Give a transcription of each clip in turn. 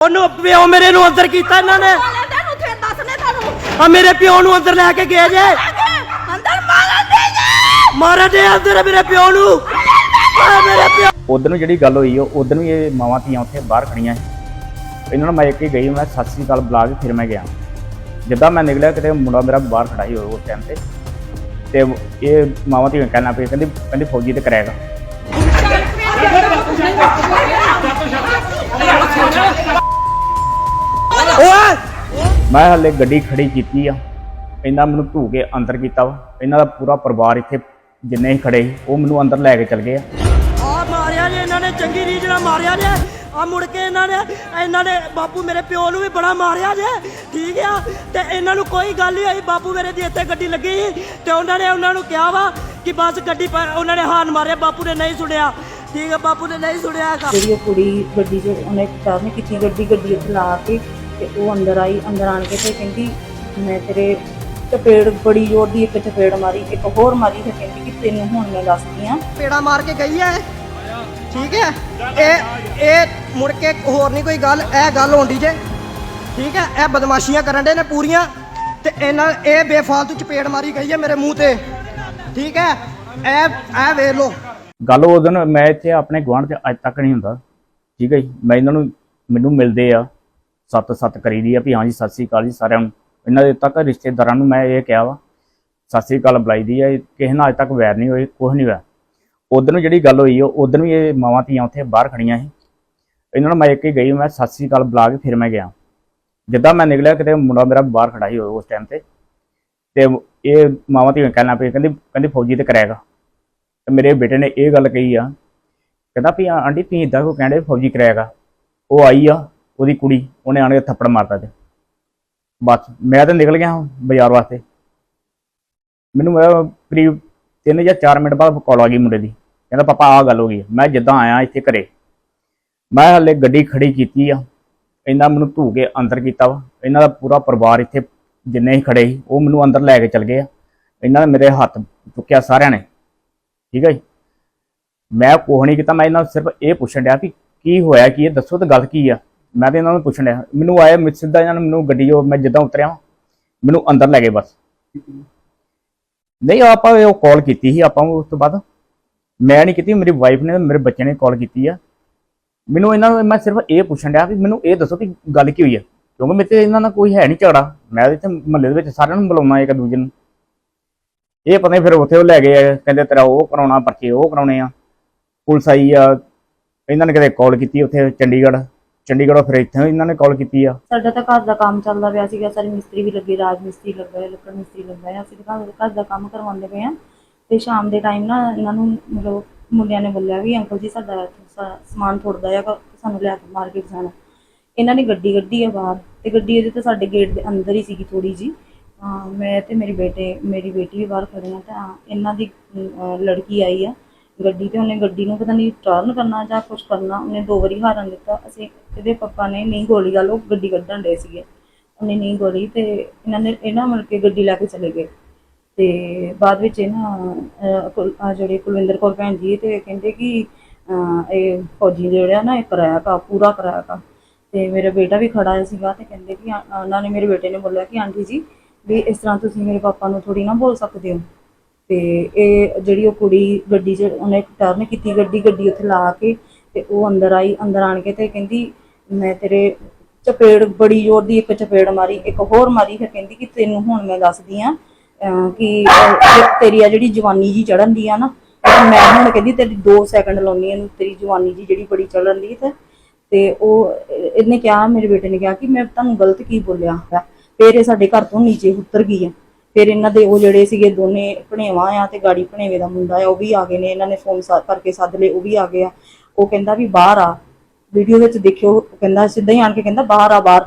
ਉਹਨੂੰ ਪਿਓ ਮੇਰੇ ਨੂੰ ਅੰਦਰ ਕੀਤਾ ਇਹਨਾਂ ਨੇ ਦੱਸਨੇ ਤੁਹਾਨੂੰ ਆ ਮੇਰੇ ਪਿਓ ਨੂੰ ਅੰਦਰ ਲੈ ਕੇ ਗਏ ਜੇ ਅੰਦਰ ਮਾਰਨ ਦੇ ਜੇ ਮਾਰੇ ਦੇ ਅੰਦਰ ਮੇਰੇ ਪਿਓ ਨੂੰ ਆ ਮੇਰੇ ਪਿਓ ਉਧਰ ਨੂੰ ਜਿਹੜੀ ਗੱਲ ਹੋਈ ਉਹ ਉਧਰ ਨੂੰ ਇਹ ਮਾਵਾਂ ਧੀਆਂ ਉੱਥੇ ਬਾਹਰ ਖੜੀਆਂ ਸੀ ਇਹਨਾਂ ਨੂੰ ਮੈਂ ਇੱਕ ਹੀ ਗਈ ਮੈਂ ਸਤਿ ਸ੍ਰੀ ਅਕਾਲ ਬੁਲਾ ਕੇ ਫਿਰ ਮੈਂ ਗਿਆ ਜਿੱਦਾਂ ਮੈਂ ਨਿਕਲਿਆ ਕਿਤੇ ਮੁੰਡਾ ਮੇਰਾ ਬਾਹਰ ਖੜਾ ਸੀ ਉਸ ਟਾਈਮ ਤੇ ਤੇ ਇਹ ਮਾਵਾਂ ਧੀਆਂ ਕਹਿਣਾ ਪਈ ਕਹਿੰਦੀ ਕਹਿੰਦੀ ਫੌਜੀ ਤੇ ਕਰਾਏਗਾ ਮੈਂ ਹਲੇ ਗੱਡੀ ਖੜੀ ਕੀਤੀ ਆ। ਇਹਨਾਂ ਮੈਨੂੰ ਧੂ ਕੇ ਅੰਦਰ ਕੀਤਾ ਵਾ। ਇਹਨਾਂ ਦਾ ਪੂਰਾ ਪਰਿਵਾਰ ਇੱਥੇ ਜਿੰਨੇ ਹੀ ਖੜੇ ਸੀ ਉਹ ਮੈਨੂੰ ਅੰਦਰ ਲੈ ਕੇ ਚਲ ਗਏ ਆ। ਆ ਮਾਰਿਆ ਜੇ ਇਹਨਾਂ ਨੇ ਚੰਗੀ ਰੀਝ ਨਾਲ ਮਾਰਿਆ ਜੇ। ਆ ਮੁੜ ਕੇ ਇਹਨਾਂ ਨੇ ਇਹਨਾਂ ਨੇ ਬਾਪੂ ਮੇਰੇ ਪਿਓ ਨੂੰ ਵੀ ਬੜਾ ਮਾਰਿਆ ਜੇ। ਠੀਕ ਆ? ਤੇ ਇਹਨਾਂ ਨੂੰ ਕੋਈ ਗੱਲ ਨਹੀਂ ਹੋਈ। ਬਾਪੂ ਮੇਰੇ ਦੀ ਇੱਥੇ ਗੱਡੀ ਲੱਗੀ ਸੀ ਤੇ ਉਹਨਾਂ ਨੇ ਉਹਨਾਂ ਨੂੰ ਕਿਹਾ ਵਾ ਕਿ ਬਸ ਗੱਡੀ ਉਹਨਾਂ ਨੇ ਹਾਨ ਮਾਰਿਆ। ਬਾਪੂ ਨੇ ਨਹੀਂ ਸੁਣਿਆ। ਠੀਕ ਆ ਬਾਪੂ ਨੇ ਨਹੀਂ ਸੁਣਿਆ। ਹੈਗਾ। ਜਿਹੜੀ ਉਹ ਕੁੜੀ ਗੱਡੀ 'ਚ ਉਹਨੇ ਟਰਨ ਕੀਤੀ ਗੱਡੀ ਗੱਡੀ ਲਾ ਕੇ ਤੇ ਉਹ ਅੰਦਰ ਆਈ ਅੰਦਰ ਆਣ ਕੇ ਤੇ ਕਹਿੰਦੀ ਮੈਂ ਤੇਰੇ ਚਪੇੜ ਬੜੀ ਜ਼ੋਰ ਦੀ ਇੱਕ ਚਪੇੜ ਮਾਰੀ ਇੱਕ ਹੋਰ ਮਾਰੀ ਤੇ ਕਹਿੰਦੀ ਕਿ ਤੈਨੂੰ ਹੁਣ ਮੈਂ ਦੱਸਦੀ ਆ। ਪੇੜਾ ਮਾਰ ਕੇ ਗਈ ਹੈ ਠੀਕ ਹੈ ਇਹ ਇਹ ਮੁੜ ਕੇ ਹੋਰ ਨਹੀਂ ਕੋਈ ਗੱਲ ਇਹ ਗੱਲ ਹੋਣੀ ਜੇ। ਠੀਕ ਹੈ ਇਹ ਬਦਮਾਸ਼ੀਆਂ ਕਰਨ ਦੇ ਨੇ ਪੂਰੀਆਂ ਤੇ ਇਹਨਾਂ ਇਹ ਬੇਫਾਲਤੂ ਚਪੇੜ ਮਾਰੀ ਗਈ ਹੈ ਮੇਰੇ ਮੂੰਹ ਤੇ। ਠੀਕ ਹੈ ਇਹ ਇਹ ਵੇਖ ਲਓ। ਗੱਲ ਉਹ ਦਿਨ ਮੈਂ ਇੱਥੇ ਆਪਣੇ ਗੁਆਂਢ 'ਚ ਅੱਜ ਤੱਕ ਨਹੀਂ ਹੁੰਦਾ। ਠੀਕ ਹੈ ਜੀ? ਮੈਂ ਇਹਨਾਂ ਨੂੰ ਮੈਨੂੰ ਮਿਲਦੇ ਆ। ਸੱਤ ਸੱਤ ਕਰੀ ਦੀ ਆ ਵੀ ਹਾਂਜੀ ਸਤਿ ਸ੍ਰੀ ਅਕਾਲ ਜੀ ਸਾਰਿਆਂ ਨੂੰ। ਇਹਨਾਂ ਦੇ ਤੱਕ ਰਿਸ਼ਤੇਦਾਰਾਂ ਨੂੰ ਮੈਂ ਇਹ ਕਿਹਾ ਵਾ, ਸਤਿ ਸ੍ਰੀ ਅਕਾਲ ਬੁਲਾਈ ਦੀ ਆ ਕਿਸੇ ਨਾਲ ਅੱਜ ਤੱਕ ਵੈਰ ਨਹੀਂ ਹੋਈ ਕੁਝ ਨਹੀਂ ਹੋਇਆ। ਉਧਰ ਨੂੰ ਜਿਹੜੀ ਗੱਲ ਹੋਈ ਉਹ ਉਧਰ ਵੀ ਇਹ ਮਾਵਾਂ ਧੀਆਂ ਉੱਥੇ ਬਾਹਰ ਖੜੀਆਂ ਸੀ। ਇਹਨਾਂ ਨੂੰ ਮੈਂ ਇੱਕ ਹੀ ਗਈ, ਮੈਂ ਸਤਿ ਸ੍ਰੀ ਅਕਾਲ ਬੁਲਾ ਕੇ ਫਿਰ ਮੈਂ ਗਿਆ। ਜਿੱਦਾਂ ਮੈਂ ਨਿਕਲਿਆ ਕਿਤੇ, ਮੁੰਡਾ ਮੇਰਾ ਬਾਹਰ ਖੜਾ ਸੀ ਉਸ ਟਾਈਮ ਤੇ। ਤੇ ਇਹ ਮਾਵਾਂ ਧੀਆਂ ਕਹਿਣਾ ਪਈ ਕਹਿੰਦੀ ਕਹਿੰਦੀ ਫੌਜੀ ਤੇ ਕਰਾਏਗਾ ਤੇ ਮੇਰੇ ਬੇਟੇ ਨੇ ਇਹ ਗੱਲ ਕਹੀ ਆ, ਕਹਿੰਦਾ ਵੀ ਆ- ਆਂਟੀ, ਤੁਸੀਂ ਇਦਾਂ ਕੋ ਕਹਿੰਦੇ ਫੌਜੀ ਕਰਾਏਗਾ ਉਹ ਆਈ ਆ ਉਹਦੀ ਕੁੜੀ, ਉਹਨੇ ਆਣ ਕੇ ਥੱਪੜ ਮਾਰਤਾ ਤੇ। ਬਸ, ਮੈਂ ਤਾਂ ਨਿਕਲ ਗਿਆ ਬਾਜ਼ਾਰ ਵਾਸਤੇ। ਮੈਨੂੰ ਕਰੀਬ 3 ਜਾਂ 4 ਮਿੰਟ ਬਾਅਦ ਕਾਲ ਆ ਗਈ ਮੁੰਡੇ ਦੀ। ਕਹਿੰਦਾ, ਪਾਪਾ ਆ ਗੱਲ ਹੋ ਗਈ ਮੈਂ ਜਿੱਦਾਂ ਆਇਆ ਇੱਥੇ ਘਰੇ, ਮੈਂ ਹਲੇ ਗੱਡੀ ਖੜੀ ਕੀਤੀ ਆ। ਇਹਨਾਂ ਮੈਨੂੰ ਧੂ ਕੇ ਅੰਦਰ ਕੀਤਾ ਵਾ। ਇਹਨਾਂ ਦਾ ਪੂਰਾ ਪਰਿਵਾਰ ਇੱਥੇ ਜਿੰਨੇ ਹੀ ਖੜੇ ਸੀ, ਉਹ ਮੈਨੂੰ ਅੰਦਰ ਲੈ ਕੇ ਚਲ ਗਏ ਆ। ਇਹਨਾਂ ਨੇ ਮੇਰੇ ਹੱਥ ਚੁੱਕਿਆ ਸਾਰਿਆਂ ਨੇ। ਠੀਕ ਹੈ ਜੀ? ਮੈਂ ਕੁਛ ਨਹੀਂ ਕੀਤਾ। ਮੈਂ ਇਹਨਾਂ ਨੂੰ ਸਿਰਫ ਇਹ ਪੁੱਛਣ ਡਿਆ ਵੀ ਕੀ ਹੋਇਆ, ਕੀ ਇਹ? ਦੱਸੋ ਤਾਂ ਗੱਲ ਕੀ ਆ? ਮੈਂ ਤੇ ਇਹਨਾਂ ਨੂੰ ਪੁੱਛਣ ਡਿਆ। ਮੈਨੂੰ ਆਇਆ ਮੈਂ ਸਿੱਧਾ ਇਹਨਾਂ ਨੇ ਮੈਨੂੰ ਗੱਡੀ ਉਹ ਮੈਂ ਜਿੱਦਾਂ ਉਤਰਿਆ ਮੈਨੂੰ ਅੰਦਰ ਲੈ ਗਏ ਬਸ। ਨਹੀਂ ਆਪਾਂ ਉਹ ਕਾਲ ਕੀਤੀ ਸੀ ਆਪਾਂ ਉਸ ਤੋਂ ਬਾਅਦ। ਮੈਂ ਨਹੀਂ ਕੀਤੀ ਮੇਰੀ ਵਾਈਫ ਨੇ ਮੇਰੇ ਬੱਚੇ ਨੇ ਕਾਲ ਕੀਤੀ ਆ। ਮੈਨੂੰ ਇਹਨਾਂ ਨੂੰ ਮੈਂ ਸਿਰਫ ਇਹ ਪੁੱਛਣ ਡਿਆ ਵੀ ਮੈਨੂੰ ਇਹ ਦੱਸੋ ਕਿ ਗੱਲ ਕੀ ਹੋਈ ਆ। ਕਿਉਂਕਿ ਮੇਰੇ ਤੇ ਇਹਨਾਂ ਨਾਲ ਕੋਈ ਹੈ ਨਹੀਂ ਝਗੜਾ। ਮੈਂ ਇੱਥੇ ਮਹੱਲੇ ਦੇ ਵਿੱਚ ਸਾਰਿਆਂ ਨੂੰ ਬੁਲਾਉਣਾ ਇੱਕ ਦੂਜੇ ਨੂੰ। ਇਹ ਪਤਾ ਨਹੀਂ ਫਿਰ ਉੱਥੇ ਉਹ ਲੈ ਗਏ ਆ, ਕਹਿੰਦੇ ਤੇਰਾ ਉਹ ਕਰਾਉਣਾ ਪਰਚੇ ਉਹ ਕਰਾਉਣੇ ਆ। ਪੁਲਿਸ ਆਈ ਆ ਇਹਨਾਂ ਨੇ ਕਿਤੇ ਕਾਲ ਕੀਤੀ ਉੱਥੇ ਚੰਡੀਗੜ੍ਹ। ਚੰਡੀਗੜ੍ਹੋਂ ਫਿਰ ਇੱਥੇ ਇਹਨਾਂ ਨੇ ਕਾਲ ਕੀਤੀ ਆ। ਸਾਡਾ ਤਾਂ ਘਰ ਦਾ ਕੰਮ ਚੱਲਦਾ ਪਿਆ ਸੀਗਾ ਸਾਰੇ ਮਿਸਤਰੀ ਵੀ ਲੱਗੇ ਰਾਜ ਮਿਸਤਰੀ ਲੱਗਾ ਹੈ ਲੱਕੜ ਮਿਸਤਰੀ ਲੱਗਾ ਹੈ ਅਸੀਂ ਤਾਂ ਘਰ ਘਰ ਦਾ ਕੰਮ ਕਰਵਾਉਂਦੇ ਪਏ ਆ। ਤੇ ਸ਼ਾਮ ਦੇ ਟਾਈਮ ਨਾ ਇਹਨਾਂ ਨੂੰ ਮਤਲਬ ਮੁੰਡਿਆਂ ਨੇ ਬੋਲਿਆ ਵੀ ਅੰਕਲ ਜੀ ਸਾਡਾ ਇੱਥੇ ਸਾ- ਸਮਾਨ ਥੋੜਦਾ ਆ ਸਾਨੂੰ ਲੈ ਕੇ ਮਾਰਕੀਟ ਜਾਣਾ। ਇਹਨਾਂ ਨੇ ਗੱਡੀ ਕੱਢੀ ਆ ਬਾਹਰ ਤੇ ਗੱਡੀ ਇਹਦੇ ਤੇ ਸਾਡੇ ਗੇਟ ਦੇ ਅੰਦਰ ਹੀ ਸੀਗੀ ਥੋੜੀ ਜੀ ਹਾਂ ਮੈਂ ਤੇ ਮੇਰੇ ਬੇਟੇ ਮੇਰੀ ਬੇਟੀ ਵੀ ਬਾਹਰ ਖੜੇ ਆ ਤਾਂ ਇਹਨਾਂ ਦੀ ਅਹ, ਲੜਕੀ ਆਈ ਆ। ਗੱਡੀ ਤੇ ਉਹਨੇ ਗੱਡੀ ਨੂੰ ਪਤਾ ਨਹੀਂ ਟਰਨ ਕਰਨਾ ਜਾਂ ਕੁਝ ਕਰਨਾ ਉਹਨੇ ਦੋ ਵਾਰੀ ਹਾਰਨ ਦਿੱਤਾ। ਅਸੀਂ ਇਹਦੇ ਪਾਪਾ ਨੇ ਨਹੀਂ ਗੋਲੀ ਗੱਲ ਉਹ ਗੱਡੀ ਕੱਢਣ ਦੇ ਸੀਗੇ। ਉਹਨੇ ਨਹੀਂ ਗੋਲੀ ਤੇ ਇਹਨਾਂ ਨੇ ਇਹਨਾਂ ਮਿਲ ਕੇ ਗੱਡੀ ਲੈ ਕੇ ਚਲੇ ਗਏ। ਤੇ ਬਾਅਦ ਵਿੱਚ ਇਹਨਾਂ ਅਹ, ਕੁਲ- ਜਿਹੜੇ ਕੁਲਵਿੰਦਰ ਕੌਰ ਭੈਣ ਜੀ ਤੇ ਕਹਿੰਦੇ ਕਿ ਇਹ ਫੌਜੀ ਜਿਹੜਾ ਨਾ ਇਹ ਕਰਾਇਆ ਕਾ ਪੂਰਾ ਕਰਾਇਆ ਕਾ ਤੇ ਮੇਰਾ ਬੇਟਾ ਵੀ ਖੜਾ ਆਇਆ ਸੀਗਾ ਤੇ ਕਹਿੰਦੇ ਕਿ ਆ- ਉਹਨਾਂ ਨੇ ਮੇਰੇ ਬੇਟੇ ਨੇ ਬੋਲਿਆ ਕਿ ਆਂਟੀ ਜੀ ਵੀ ਇਸ ਤਰ੍ਹਾਂ ਤੁਸੀਂ ਮੇਰੇ ਪਾਪਾ ਨੂੰ ਥੋੜੀ ਨਾ ਬੋਲ ਸਕਦੇ ਹੋ। ਤੇ ਇਹ ਜਿਹੜੀ ਉਹ ਕੁੜੀ ਗੱਡੀ 'ਚ, ਉਹਨੇ ਟਰਨ ਕੀਤੀ ਗੱਡੀ ਗੱਡੀ ਉੱਥੇ ਲਾ ਕੇ ਤੇ ਉਹ ਅੰਦਰ ਆਈ, ਅੰਦਰ ਆਣ ਕੇ ਤੇ ਕਹਿੰਦੀ, ਮੈਂ ਤੇਰੇ ਚਪੇੜ ਬੜੀ ਜ਼ੋਰ ਦੀ ਇੱਕ ਚਪੇੜ ਮਾਰੀ, ਇੱਕ ਹੋਰ ਮਾਰੀ, ਫਿਰ ਕਹਿੰਦੀ ਕਿ ਤੈਨੂੰ ਹੁਣ ਮੈਂ ਦੱਸਦੀ ਆ ਕਿ ਤੇਰੀ ਆ ਜਿਹੜੀ ਜਵਾਨੀ ਜੀ ਚੜਨ ਦੀ ਆ ਨਾ ਮੈਂ ਹੁਣ ਕਹਿੰਦੀ ਤੇਰੀ 2 ਸੈਕਿੰਡ ਲਾਉਣੀ ਇਹਨੂੰ ਤੇਰੀ ਜਵਾਨੀ ਜੀ ਜਿਹੜੀ ਬੜੀ ਚੜਨ ਦੀ ਤੇ ਤੇ ਉਹ ਇਹਨੇ ਕਿਹਾ, ਮੇਰੇ ਬੇਟੇ ਨੇ ਕਿਹਾ ਕਿ ਮੈਂ ਤੁਹਾਨੂੰ ਗਲਤ ਕੀ ਬੋਲਿਆ ਫਿਰ ਇਹ ਸਾਡੇ ਘਰ ਤੋਂ ਨੀਚੇ ਉਤਰ ਗਈ ਆ। ਫਿਰ ਇਹਨਾਂ ਦੇ ਉਹ ਜਿਹੜੇ ਸੀਗੇ ਦੋਨੇ ਭਣੇਵਾਂ ਆ ਤੇ ਗਾੜੀ ਭਣੇਵੇ ਦਾ ਮੁੰਡਾ ਆ, ਉਹ ਵੀ ਆ ਗਏ ਨੇ, ਇਹਨਾਂ ਨੇ ਫੋਨ ਕਰਕੇ ਸੱਦ ਲਏ, ਉਹ ਵੀ ਆ ਗਏ ਆ। ਉਹ ਕਹਿੰਦਾ ਵੀ ਬਾਹਰ ਆ। ਵੀਡੀਓ ਵਿੱਚ ਦੇਖਿਓ ਕਹਿੰਦਾ ਸਿੱਧਾ ਹੀ ਆਣ ਕੇ ਕਹਿੰਦਾ ਬਾਹਰ ਆ, ਬਾਹਰ।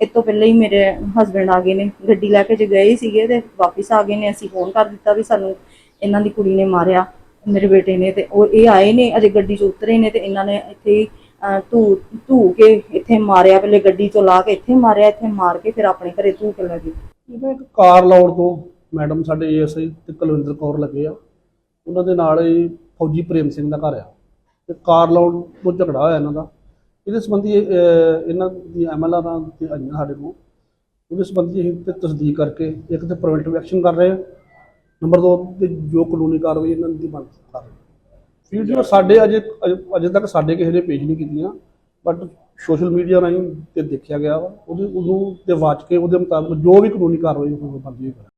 ਇਸ ਤੋਂ ਪਹਿਲਾਂ ਹੀ ਮੇਰੇ ਹਸਬੰਡ ਆ ਗਏ ਨੇ। ਗੱਡੀ ਲੈ ਕੇ ਜੇ ਗਏ ਸੀਗੇ ਤੇ ਵਾਪਸ ਆ ਗਏ ਨੇ। ਅਸੀਂ ਫੋਨ ਕਰ ਦਿੱਤਾ ਵੀ ਸਾਨੂੰ ਇਹਨਾਂ ਦੀ ਕੁੜੀ ਨੇ ਮਾਰਿਆ, ਮੇਰੇ ਬੇਟੇ ਨੇ ਤੇ ਉਹ ਇਹ ਆਏ ਨੇ, ਅਜੇ ਗੱਡੀ 'ਚ ਉਤਰੇ ਨੇ ਤੇ ਇਹਨਾਂ ਨੇ ਇੱਥੇ ਧੂ ਧੂ ਕੇ ਇੱਥੇ ਮਾਰਿਆ, ਪਹਿਲੇ ਗੱਡੀ 'ਚੋਂ ਲਾ ਕੇ ਇੱਥੇ ਮਾਰਿਆ, ਇੱਥੇ ਮਾਰ ਕੇ ਫਿਰ ਆਪਣੇ ਘਰੇ ਧੂ ਕੇ ਲੈ ਗਏ। ਇੱਕ ਕਾਰ ਲਾਉਣ ਤੋਂ ਮੈਡਮ ਸਾਡੇ ਏਐਸਆਈ ਤੇ ਕੁਲਵਿੰਦਰ ਕੌਰ ਲੱਗੇ ਆ। ਉਹਨਾਂ ਦੇ ਨਾਲ ਹੀ ਫੌਜੀ ਪ੍ਰੇਮ ਸਿੰਘ ਦਾ ਘਰ ਆ। ਤੇ ਕਾਰ ਲਾਉਣ ਤੋਂ ਝਗੜਾ ਹੋਇਆ ਇਹਨਾਂ ਦਾ। ਇਹਦੇ ਸੰਬੰਧੀ ਇਹ, ਅਹ, ਇਹਨਾਂ ਦੀ ਐਮਐਲਆਰ ਤੇ ਆਈਆਂ ਸਾਡੇ ਕੋਲ। ਉਹਦੇ ਸੰਬੰਧੀ ਅਸੀਂ ਤੇ ਤਸਦੀਕ ਕਰਕੇ ਇੱਕ ਤੇ ਪ੍ਰੀਵੈਂਟਿਵ ਐਕਸ਼ਨ ਕਰ ਰਹੇ ਹਾਂ। ਨੰਬਰ 2 ਤੇ ਜੋ ਕਾਨੂੰਨੀ ਕਾਰਵਾਈ ਇਹਨਾਂ ਦੀ ਬੰਦ ਕਰ ਰਹੇ ਵੀਡੀਓ ਸਾਡੇ ਅਜੇ ਅਜੇ- ਅਜੇ ਤੱਕ ਸਾਡੇ ਕਿਸੇ ਨੇ ਪੇਸ਼ ਨਹੀਂ ਕੀਤੀਆਂ ਬਟ ਸੋਸ਼ਲ ਮੀਡੀਆ ਰਾਹੀਂ ਤੇ ਦੇਖਿਆ ਗਿਆ ਵਾ। ਉਹਦੇ ਉਹਨੂੰ ਤੇ ਵਾਚ ਕੇ ਉਹਦੇ ਮੁਤਾਬਕ ਜੋ ਵੀ ਕਾਨੂੰਨੀ ਕਾਰਵਾਈ ਉਹ ਬਣਦੀ ਹੋਈ ਕਰਾਂਗੇ।